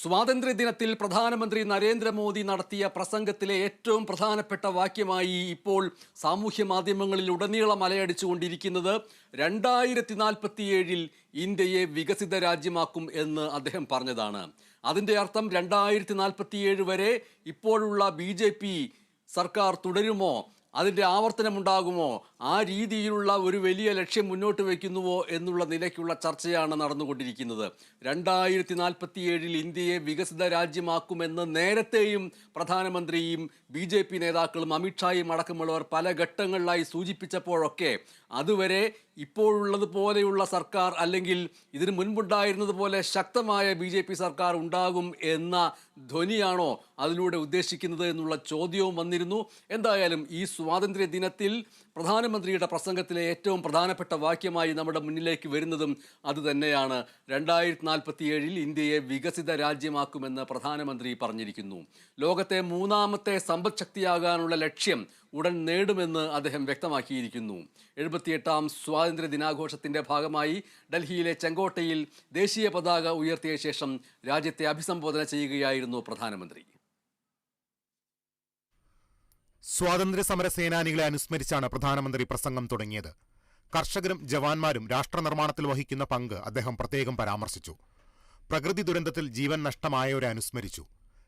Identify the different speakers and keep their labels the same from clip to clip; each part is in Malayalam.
Speaker 1: സ്വാതന്ത്ര്യദിനത്തിൽ പ്രധാനമന്ത്രി നരേന്ദ്രമോദി നടത്തിയ പ്രസംഗത്തിലെ ഏറ്റവും പ്രധാനപ്പെട്ട വാക്യമായി ഇപ്പോൾ സാമൂഹ്യ മാധ്യമങ്ങളിൽ ഉടനീളം അലയടിച്ചുകൊണ്ടിരിക്കുന്നത് രണ്ടായിരത്തി നാൽപ്പത്തിയേഴിൽ ഇന്ത്യയെ വികസിത രാജ്യമാക്കും എന്ന് അദ്ദേഹം പറഞ്ഞതാണ്. അതിന്റെ അർത്ഥം രണ്ടായിരത്തി നാൽപ്പത്തിയേഴ് വരെ ഇപ്പോഴുള്ള ബി സർക്കാർ തുടരുമോ? അതിന്റെ ആവർത്തനമുണ്ടാകുമോ? ആ രീതിയിലുള്ള ഒരു വലിയ ലക്ഷ്യം മുന്നോട്ട് വയ്ക്കുന്നുവോ എന്നുള്ള നിലയ്ക്കുള്ള ചർച്ചയാണ് നടന്നുകൊണ്ടിരിക്കുന്നത്. രണ്ടായിരത്തി നാൽപ്പത്തി ഏഴിൽ ഇന്ത്യയെ വികസിത രാജ്യമാക്കുമെന്ന് നേരത്തെയും പ്രധാനമന്ത്രിയും ബി ജെ പി നേതാക്കളും അമിത്ഷായും അടക്കമുള്ളവർ പല ഘട്ടങ്ങളിലായി സൂചിപ്പിച്ചപ്പോഴൊക്കെ അതുവരെ ഇപ്പോഴുള്ളത് പോലെയുള്ള സർക്കാർ അല്ലെങ്കിൽ ഇതിനു മുൻപുണ്ടായിരുന്നത് പോലെ ശക്തമായ ബി സർക്കാർ ഉണ്ടാകും എന്ന ധ്വനിയാണോ അതിലൂടെ ഉദ്ദേശിക്കുന്നത് എന്നുള്ള ചോദ്യവും വന്നിരുന്നു. എന്തായാലും ഈ സ്വാതന്ത്ര്യ ദിനത്തിൽ പ്രധാനമന്ത്രിയുടെ പ്രസംഗത്തിലെ ഏറ്റവും പ്രധാനപ്പെട്ട വാക്യമായി നമ്മുടെ മുന്നിലേക്ക് വരുന്നതും അതുതന്നെയാണ് രണ്ടായിരത്തി നാൽപ്പത്തിയേഴിൽ ഇന്ത്യയെ വികസിത രാജ്യമാക്കുമെന്ന് പ്രധാനമന്ത്രി പറഞ്ഞിരിക്കുന്നു. ലോകത്തെ മൂന്നാമത്തെ സമ്പദ് ശക്തിയാകാനുള്ള ലക്ഷ്യം ഉടൻ നേടുമെന്ന് അദ്ദേഹം വ്യക്തമാക്കിയിരിക്കുന്നു. എഴുപത്തിയെട്ടാം സ്വാതന്ത്ര്യ ദിനാഘോഷത്തിന്റെ ഭാഗമായി ഡൽഹിയിലെ ചെങ്കോട്ടയിൽ ദേശീയ പതാക ഉയർത്തിയ ശേഷം രാജ്യത്തെ അഭിസംബോധന ചെയ്യുകയായിരുന്നു പ്രധാനമന്ത്രി
Speaker 2: സ്വാതന്ത്ര്യ സമര സേനാനികളെ അനുസ്മരിച്ചാണ് പ്രധാനമന്ത്രി പ്രസംഗം തുടങ്ങിയത് കർഷകരും ജവാന്മാരും രാഷ്ട്രനിർമ്മാണത്തിൽ വഹിക്കുന്ന പങ്ക് അദ്ദേഹം പ്രത്യേകം പരാമർശിച്ചു പ്രകൃതി ദുരന്തത്തിൽ ജീവൻ നഷ്ടമായവരെ അനുസ്മരിച്ചു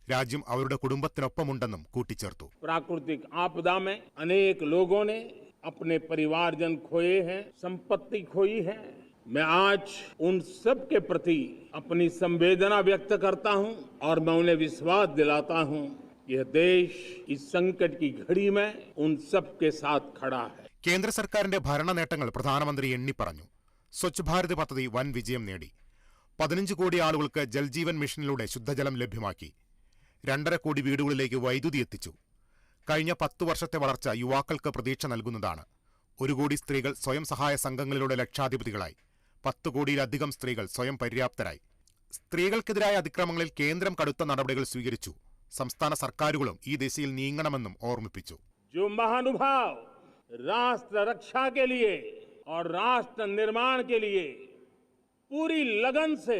Speaker 2: രാജ്യം അവരുടെ കുടുംബത്തിനൊപ്പമുണ്ടെന്നും കൂട്ടിച്ചേർത്തു
Speaker 3: प्राकृतिक आपदा में अनेक लोगों ने अपने परिवारजन खोए हैं संपत्ति खोई है मैं आज उन सब के प्रति अपनी संवेदना व्यक्त करता हूं और मैं उन्हें विश्वास दिलाता हूं यह देश इस संकट की घड़ी में उन सब के साथ खड़ा है
Speaker 2: കേന്ദ്ര സർക്കാരിന്റെ ഭരണ നേട്ടങ്ങൾ പ്രധാനമന്ത്രി എണ്ണിപ്പറഞ്ഞു സ്വച്ഛ് ഭാരത് പദ്ധതി വൻ വിജയം നേടി പതിനഞ്ച് കോടി ആളുകൾക്ക് ജൽജീവൻ മിഷനിലൂടെ ശുദ്ധജലം ലഭ്യമാക്കി രണ്ടര കോടി വീടുകളിലേക്ക് വൈദ്യുതി എത്തിച്ചു കഴിഞ്ഞ പത്തു വർഷത്തെ വളർച്ച യുവാക്കൾക്ക് പ്രതീക്ഷ നൽകുന്നതാണ് ഒരു കോടി സ്ത്രീകൾ സ്വയം സഹായ സംഘങ്ങളിലൂടെ ലക്ഷാധിപതികളായി പത്ത് കോടിയിലധികം സ്ത്രീകൾ സ്വയം പര്യാപ്തരായി സ്ത്രീകൾക്കെതിരായ അതിക്രമങ്ങളിൽ കേന്ദ്രം കടുത്ത നടപടികൾ സ്വീകരിച്ചു സംസ്ഥാന സർക്കാരുകളും ഈ ദിശയിൽ നീങ്ങണമെന്നും ഓർമ്മിപ്പിച്ചു
Speaker 3: जो महानुभाव राष्ट्र रक्षा के लिए और राष्ट्र निर्माण के लिए पूरी लगन से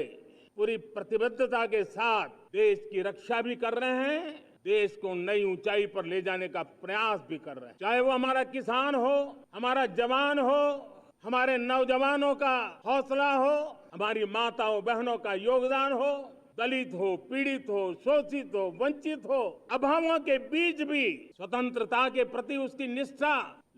Speaker 3: पूरी प्रतिबद्धता के साथ देश की रक्षा भी कर रहे हैं देश को नई ऊंचाई पर ले जाने का प्रयास भी कर रहे हैं चाहे वो हमारा किसान हो हमारा जवान हो हमारे नौजवानों का हौसला हो हमारी माताओं बहनों का योगदान हो दलित हो पीड़ित हो शोषित हो वंचित हो अभावों के बीच भी स्वतंत्रता के प्रति उसकी निष्ठा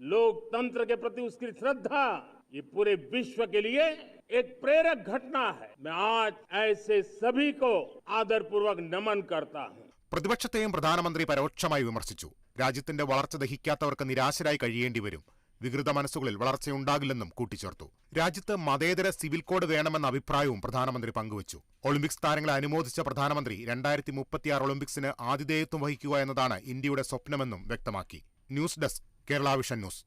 Speaker 3: लोकतंत्र के प्रति उसकी श्रद्धा ये पूरे विश्व के लिए एक प्रेरक घटना है मैं आज ऐसे सभी को आदरपूर्वक नमन करता हूं
Speaker 2: പ്രതിപക്ഷത്തെയും പ്രധാനമന്ത്രി പരോക്ഷമായി വിമർശിച്ചു രാജ്യത്തിന്റെ വളർച്ച ദഹിക്കാത്തവർക്ക് നിരാശരായി കഴിയേണ്ടി വരും വികൃത മനസ്സുകളിൽ വളർച്ചയുണ്ടാകില്ലെന്നും കൂട്ടിച്ചേർത്തു. രാജ്യത്ത് മതേതര സിവിൽ കോഡ് വേണമെന്ന അഭിപ്രായവും പ്രധാനമന്ത്രി പങ്കുവച്ചു. ഒളിമ്പിക്സ് താരങ്ങളെ അനുമോദിച്ച പ്രധാനമന്ത്രി രണ്ടായിരത്തി മുപ്പത്തിയാറ് ഒളിമ്പിക്സിന് ആതിഥേയത്വം വഹിക്കുക എന്നതാണ് ഇന്ത്യയുടെ സ്വപ്നമെന്നും വ്യക്തമാക്കി. News desk Kerala vision news.